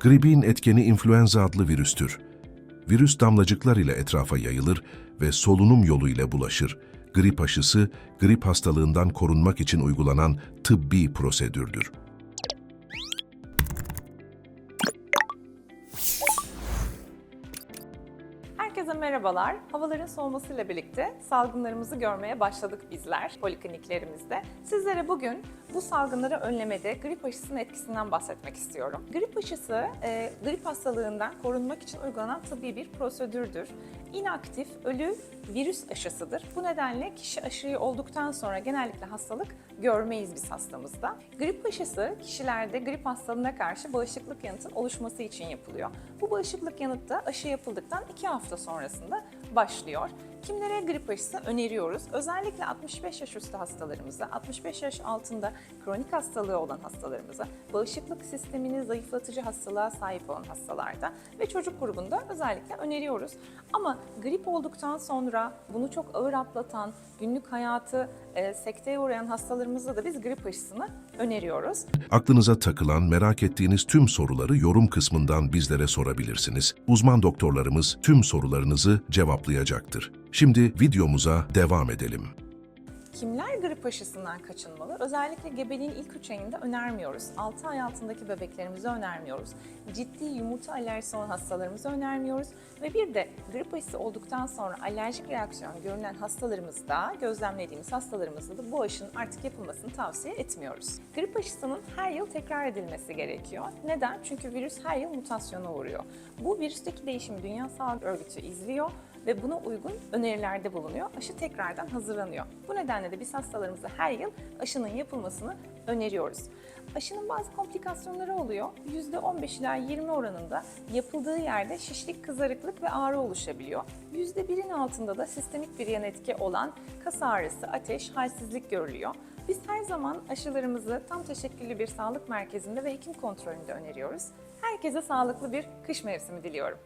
Gripin etkeni influenza adlı virüstür. Virüs damlacıklar ile etrafa yayılır ve solunum yolu ile bulaşır. Grip aşısı, grip hastalığından korunmak için uygulanan tıbbi prosedürdür. Herkese merhabalar. Havaların soğumasıyla birlikte salgınlarımızı görmeye başladık bizler polikliniklerimizde. Sizlere bugün bu salgınları önlemede grip aşısının etkisinden bahsetmek istiyorum. Grip aşısı e, grip hastalığından korunmak için uygulanan tıbbi bir prosedürdür. İnaktif, ölü virüs aşısıdır. Bu nedenle kişi aşıyı olduktan sonra genellikle hastalık görmeyiz biz hastamızda. Grip aşısı kişilerde grip hastalığına karşı bağışıklık yanıtın oluşması için yapılıyor. Bu bağışıklık yanıt da aşı yapıldıktan 2 hafta sonrasında başlıyor. Kimlere grip aşısı öneriyoruz? Özellikle 65 yaş üstü hastalarımıza, 65 yaş altında kronik hastalığı olan hastalarımıza, bağışıklık sistemini zayıflatıcı hastalığa sahip olan hastalarda ve çocuk grubunda özellikle öneriyoruz. Ama grip olduktan sonra bunu çok ağır atlatan, günlük hayatı e, sekteye uğrayan hastalarımızda da biz grip aşısını öneriyoruz. Aklınıza takılan, merak ettiğiniz tüm soruları yorum kısmından bizlere sorabilirsiniz. Uzman doktorlarımız tüm sorularınızı cevaplayacaktır. Şimdi videomuza devam edelim. Kimler grip aşısından kaçınmalı? Özellikle gebeliğin ilk 3 ayında önermiyoruz. 6 ay altındaki bebeklerimize önermiyoruz. Ciddi yumurta alerjisi olan hastalarımıza önermiyoruz. Ve bir de grip aşısı olduktan sonra alerjik reaksiyon görülen hastalarımızda, gözlemlediğimiz hastalarımızda da bu aşının artık yapılmasını tavsiye etmiyoruz. Grip aşısının her yıl tekrar edilmesi gerekiyor. Neden? Çünkü virüs her yıl mutasyona uğruyor. Bu virüsteki değişimi Dünya Sağlık Örgütü izliyor ve buna uygun önerilerde bulunuyor. Aşı tekrardan hazırlanıyor. Bu nedenle de biz hastalarımıza her yıl aşının yapılmasını öneriyoruz. Aşının bazı komplikasyonları oluyor. %15 ila 20 oranında yapıldığı yerde şişlik, kızarıklık ve ağrı oluşabiliyor. %1'in altında da sistemik bir yan etki olan kas ağrısı, ateş, halsizlik görülüyor. Biz her zaman aşılarımızı tam teşekküllü bir sağlık merkezinde ve hekim kontrolünde öneriyoruz. Herkese sağlıklı bir kış mevsimi diliyorum.